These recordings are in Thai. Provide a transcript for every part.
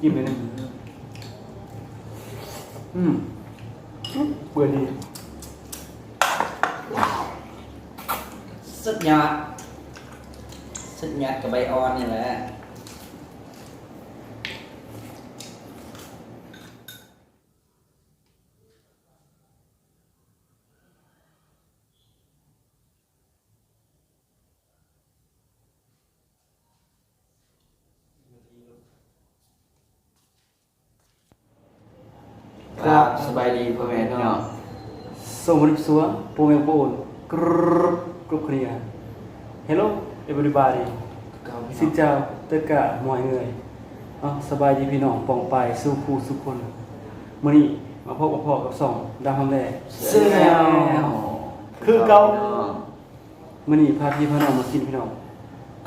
จิ้มเลยนะอืมเบื่อดีสุดยอดสุดยอดกับใบออนนี่แหละ ครับสบายดีพ่อแม่พี่น้องสวัสดีสัวโปรเมลโปนกรุบกรุบเคลียร์ Hello everybody เก่าพี่สิน้องเจ้าเตะกะหมวยเงยอ๋อสบายดีพี่น้องปองไปสู้คู่สุกคนมื้อนี้มาพบกับพ่อกับสองดาวคำแรกเสื้อแล้วคือเก่ามื้อนี้พาพี่พาน้องมากินพี่น้อง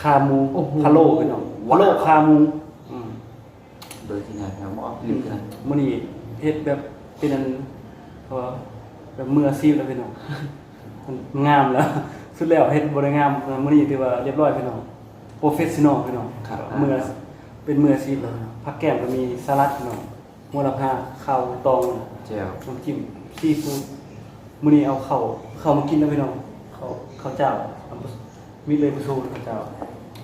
ขาหมูโอ้โหพะโล้พี่น้องพะโล้ขาหมูอืมโดยที่ไหนครับหมอลืมกันมื้อนี้ เฮ็ดแบบเป็นอันเพราะว่าแบบมืออาชีพแล้วพี่น้องมันงามแล้ว สุดแล้วเฮ็ดบ่ได้งามมื้อนี้ถือว่าเรียบร้อยพี่น้องโปรเฟสชั่นอลพี่น้องครับมือเป็นมืออาชีพแล้วนะผักแก้มก็มีสลัดพี่น้องหัวละพาข้าวตองเจียวน้ำจิ้มซีฟู้ดมื้อนี้เอาข้าวข้าวมากินแล้วพี่น้องข้าวข้าวเจ้าเอาไปมีเลยมาสู้ข้าวเจ้า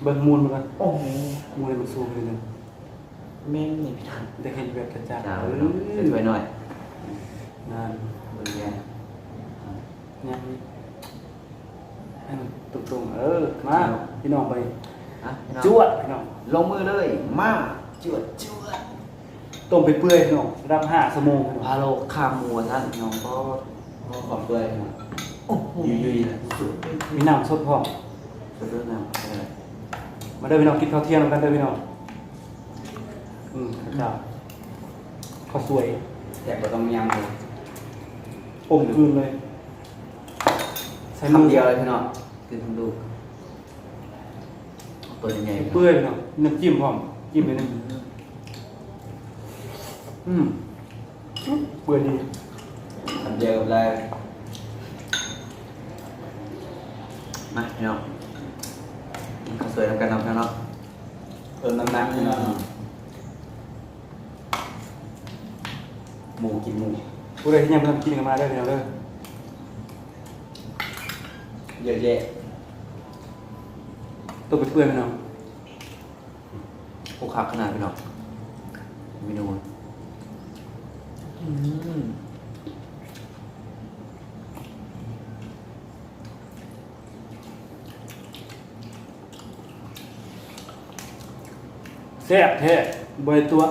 เบิ่งมูลมันกันโอ้โหมูลเลยมาสู้เลยนึง แม่งนี่พี่น้องได้เห็นแบบกระจายจ้าเอเนาะเส้นอถ้วยหน่อยนานเบิ่งแย่ยังให้มันตรงๆเออมาพี่น้องไปฮะพี่น้องจวดพี่น้องลงมือเลยมาจวดจวดต้มไปเปื่อยพี่น้องรับห้าชั่วโมงพี่น้องพาโลข้ามมัวท่านพี่น้องก็ก็ขอบด้วยนะโอ้โหยุยๆเลยสุดมีน้ำสดพร้อมสุดเรื่องน้ำอะไรมาเด้อพี่น้องกินข้าวเที่ยงกันเด้อพี่น้อง อืมข้าวเจ้าข้าวสวย แต่ก็ต้องยำเลยอมคืนเลยใส่มือคำเดียวเลยพี่น้องคือทำดูตัวใหญ่ๆเปื่อยพี่น้องน้ำจิ้มพร้อม จิ้มเลยนะอืมเปื่อยดีคำเดียวกับอะไรมาพี่น้องกินข้าวสวยแล้วกันเนาะพี่น้องเติมน้ำหนักพี่น้อง หมูกินหมูผู้ใดที่ยังไม่ทำกินกันมาได้อพี่น้องเด้อเยอะแยะต้มไปเปื่อยพี่น้องพวกคักขนาดพี่น้องเมนูอืมแซ่บแท้บริตัว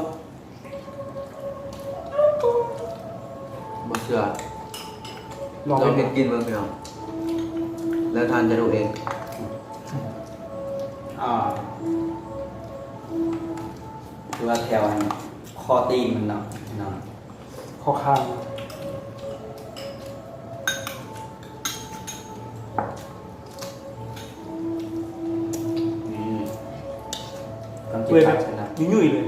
ชื่อลองลองไปกินกินเบิ่งพี่น้องแล้วทานจะรู้เอง อ่าคือว่าแถวอันคอตีนมันเนาะเนาะขอคางนี่กำเปื่อยจิ้แบมบชนะ ยุ่ยๆเลย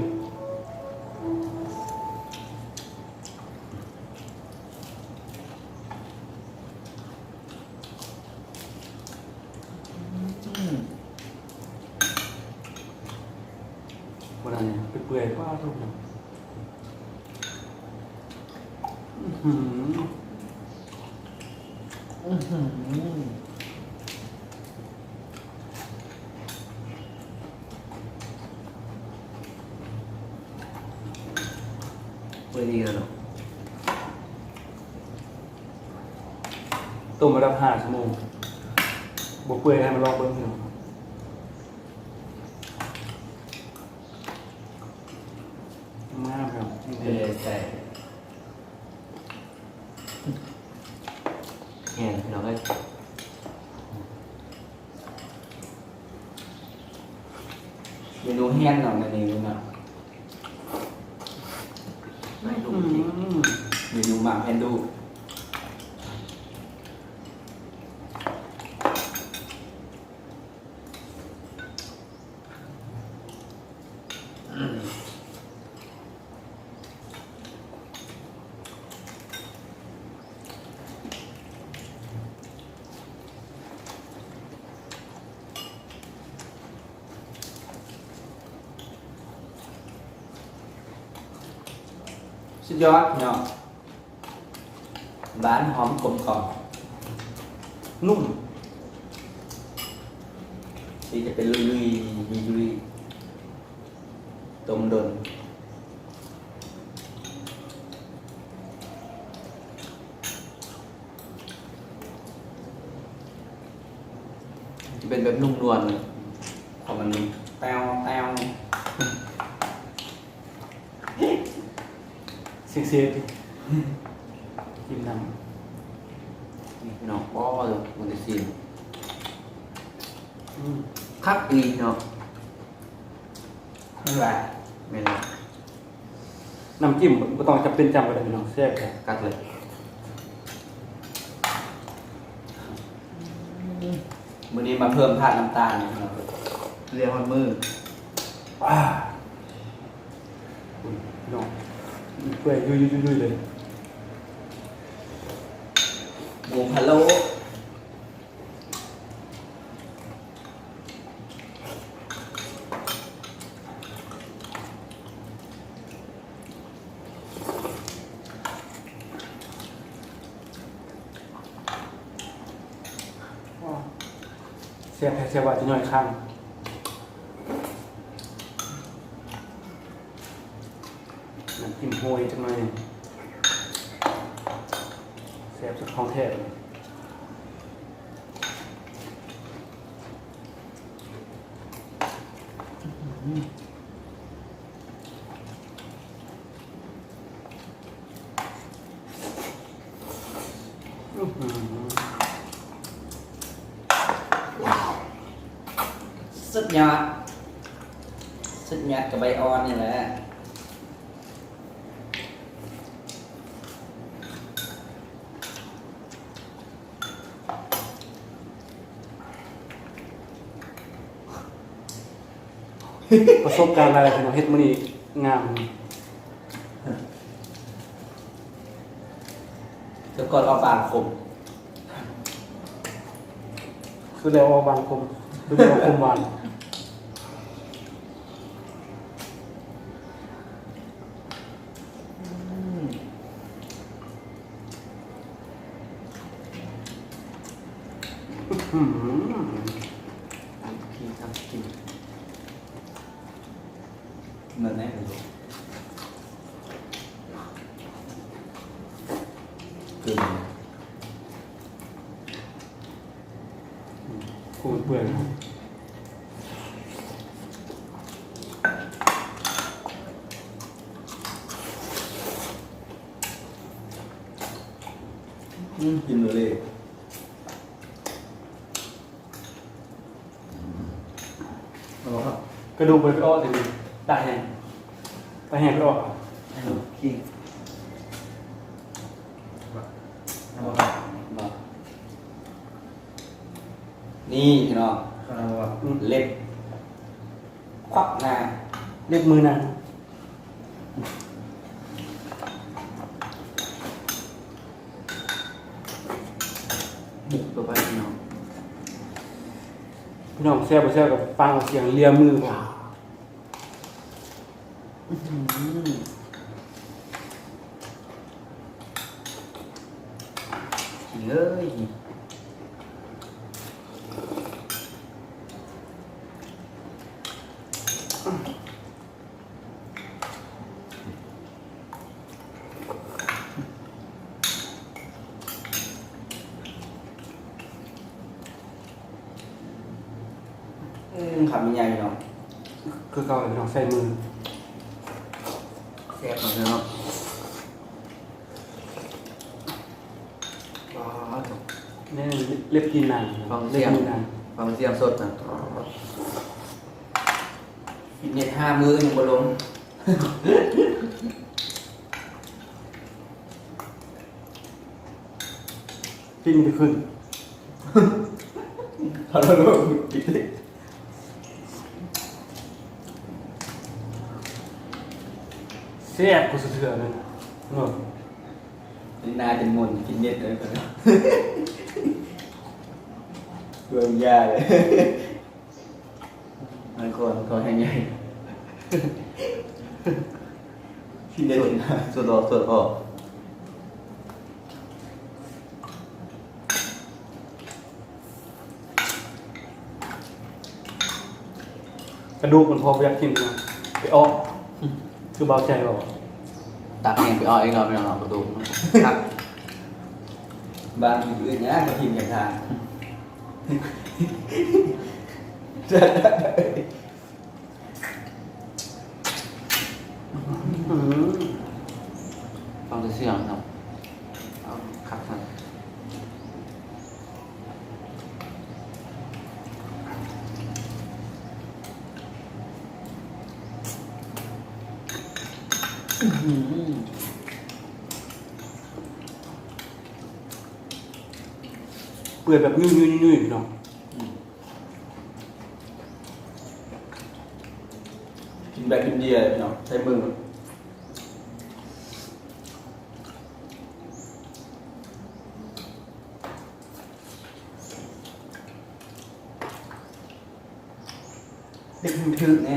วันนั้น เนี่ยเปื่อยๆป้าทุกคนอื้อหืออื้อหือเปื่อยดีกันเนาะต้มมาดับห้าชั่วโมงบวกเปื่อยให้มันลองเบิ้งหน่อ ยมากครับเออใช่แห้งพี่น้องเอ้ยเมนูแห้งหน่อยเมนูเนาะไม่รู้จริงอืมเมนูหมากแพนดู สุดยอดเนาะบ้านหอมกลมกล่อมนุ่มที่จะเป็นลุยลุยลุยลุยต้มดนจะเป็นแบบนุ่มนวลเลยพอมันแต้วแต้ว เซ็กซี่กินน้นี่พี่น้องป้อเลยมันจะซีนำอืมคักอีเนาะไม่ไหวไม่ได้น้ำจิ้มบ่ต้องจะเป็นจำก็ได้พี่น้องแซ่บเลยกัดเลยมื้อนี้มาเพิ่มธาตุน้ำตาลนะครับเรียกว่ามือว้าอุ้ยพี่น้อง เปื่อยยุ่ยยุ่ยยุ่ยเลยหมูพะโล้แซ่บแท้แซ่บว่าจะย่อยข้างน้ำจิ้มโหยจังเลยแซ่บสุดของแท้เลย อื้อหือสุดยอดสุดยอดกับใบออนนี่แหละ ประสบการณ์อะไรพี่น้องเฮ็ดมื้อนี้งามเดี๋ยวก่อนเอาปากคมคือแล้วเอาบางคมคือแล้วเอาคมหวาน อื้อหือ กินครับกินเห มือนแน่เลยคือกูเปื่อยนะอืมกินเลยเอาครับกระดูกไปไปอ้อถึงตาแห้งตา แห้งไปอ้อให้ดูกินนี่พี่น้องอืมเล็บควักหน้าเรียกมือนางบุกตัวไปพี่น้องพี่น้องแซ่บบ่แซ่บกับฟังเสียงเลียมือผม งเอ้ยอืมขับมันใหญ่เนาะคือเก่าพี่น้องใส่มือ แซ่บเนาะว้าว นี่เล็บกินนางฟังเล็เสีบยงมือนางฟังเสียงสดนะฟิตเน็ตห้ามือยังบลงปิ้งไปขึ้นเขาเราลงฟิตเน็ตแซ่บกูสะเทือนเลยเนาะ นี่นาเป็นมนต์ฟิตเน็ตเลยกันนะเรื่องยาเลยมันคนเขาให้ใหญ่กินได้เลยนะส่วนออกส่วนออกกระดูกมันพอไปอยากกินนะไปออก คือเบาใจเปล่า ตักเองไปเอาเองเราไม่เอาประตูครับบางทีอื่นเนี่ยก็กินอย่างทาง อืม ฟังแต่เสียงครับเอาครับครับ เปื่อยแบบยุ่ยยุ่ยยุ่ยเนาะกินแบบอินเดียเนาะใช้มือเด็กมันถึกไง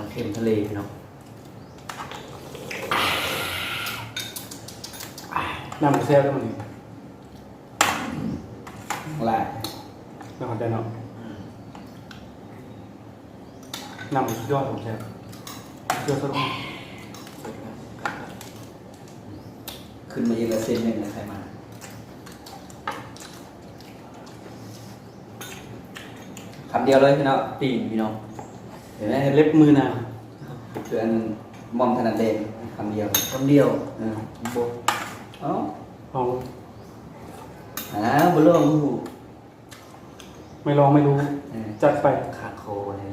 น้ำเค็มทะเลพี่น้องน้ำมันแซ่บแล้วมันนี่ลายน้ำมันแต่เนาะน้ำมันสุดยอดของแซ่บเชื่อสักคนขึ้นมาอีกละเซนหนึ่งนะใครมาคำเดียวเลยพี่น้องตีนพี่น้อง เห็นไหมเล็บมือนางคืออันมอมถนัดเด่นคำเดียวคำเดียวเออโบเอ้าลองอ่าบุรุษผู้ไม่ลองไม่รู้เออจัดไปขาดโคเลย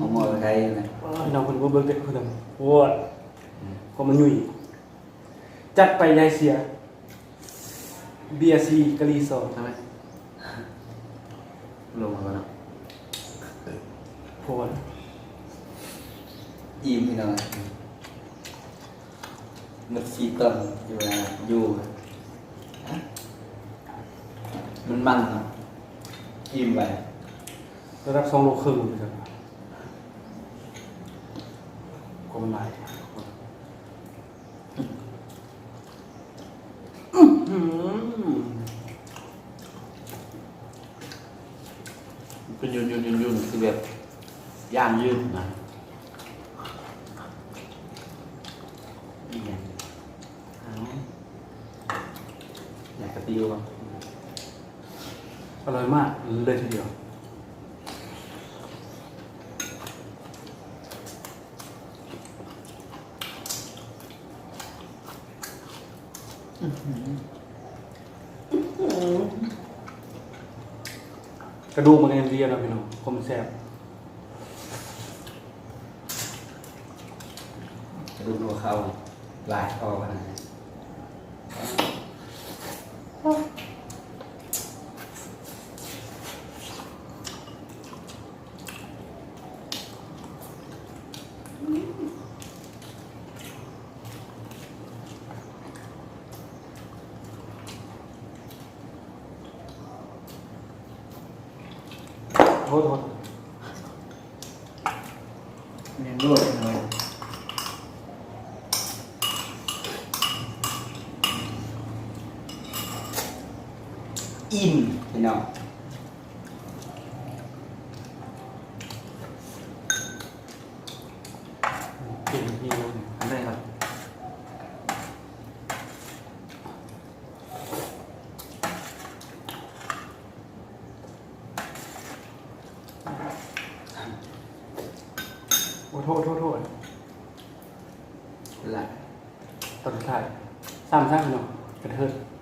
มอมอใครนะพี่น้องคนว่าเบิร์กเด็กคนหนึ่งโว้ยก็มันยุ่ยจัดไปยายเสียเบียซีกะลีซอใช่ไหมลงมาแล้ว เนาะโพนยิ้มพี่น้องมันสีต้นอยู่นะอยู่ฮะมันมันเนาะยิ้มไประดับสองโลครึ่งเลยครับก็มันหลายอื้อหือ เป็นยุนยุนยุนยุนคือแบบ ย่างยืดนะอยากกระติวอร่อยมากเลยทีเดียวกระดูกมันยังเรียนนะพี่น้องคมแซ่บ จะดูหัว เขาหลายพอขนาดไหน โทษโทษ เน้นรวดเลย อิ่มพี่น้องเก่งพี่เลยอันไหนครับโอ้โทษโทษโทษลายตอนสุดท้ายสามสร้างพี่น้องกระเทิดอืม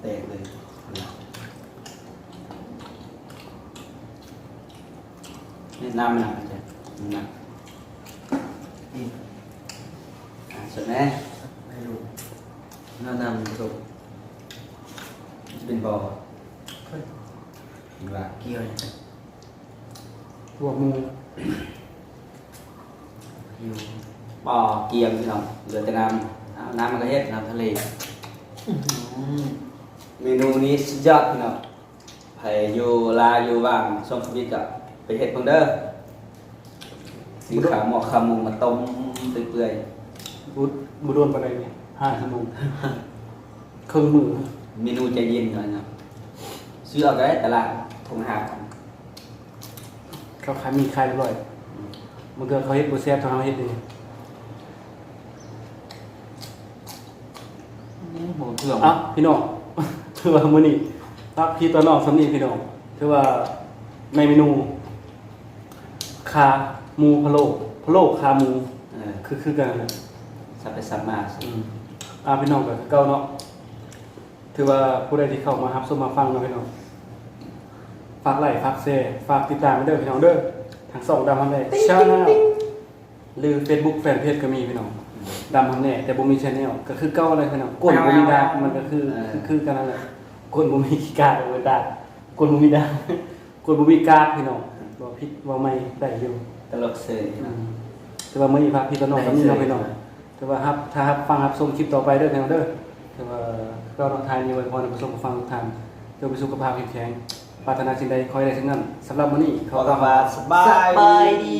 แตกเลยนี่น้ำหนักอาจารย์น้ำหนักนี่ส่วนแม่ไม่รู้หน้าดำสุกจะเป็นบอเห็นว่าเกี่ยวเนี่ยหัวหมูอยู่ บ่อเกียมพี่น้องเหลือแต่น้ำเอาน้ำมันก็เฮ็ดน้ำทะเลเมนูนี้สุดยอดพี่น้องไผอยู่ลาอยู่ว่างช่วงโควิดก็ไปเฮ็ดเพิ่งเด้อสีขาหมอกขามุงมาต้มเปื่อยบุดบุโดนไปไหนเนี่ยห้าชั่วโมงครึ่งมือๆเมนูใจเย็นหน่อยเนาะซื้อเอาได้ตลาดทงหาเขาขายมีขายเรียบร้อยมันก็เขาเฮ็ดบ่แซ่บเท่าเราเฮ็ดเอง หมูเถื่อนอะพี่น้อง ถือว่ามื้อนี้รับพี่ตัวน้องสำนีพี่น้องถือว่าในเมนูคาหมูพะโล้พะโล้คาหมูเออคือคือกันนั่นแหละสับไปสับมาอืมอ่าพี่น้องก็คือเก่าเนาะถือว่าผู้ใดที่เข้ามารับชมมาฟังเนาะพี่น้องฝากไลค์ฝากแชร์ฝากติดตามไว้เด้อพี่น้องเด้อทั้งสองดำทั้งแดงชาแนลหรือ Facebook แฟนเพจก็มีพี่น้อง ดำทำแน่แต่บ่มีชแนลก็คือเก้าอะไรพี่น้องกวนบ่มีดามันก็คือคือคือกันนั่นแหละกวนบ่มีขี้กาดบ่มีดากวนบ่มีดากวนบ่มีกาดพี่น้องบ่ผิดบ่ไม่ได้อยู่ตลกเสยอืมแต่ว่ามื้อนี้พาพี่ต้นน้องกับนี่น้องพี่น้องแต่ว่าครับถ้าครับฟังครับชมคลิปต่อไปเด้อพี่น้องเด้อแต่ว่าเราต้องทายมีไว้พรในประสบกับฟังทุกท่านจงมีสุขภาพแข็งแรงปรารถนาสิ่งใดขอให้ได้สิ่งนั้นสำหรับมื้อนี้ขอกำว่าสบายสบายดี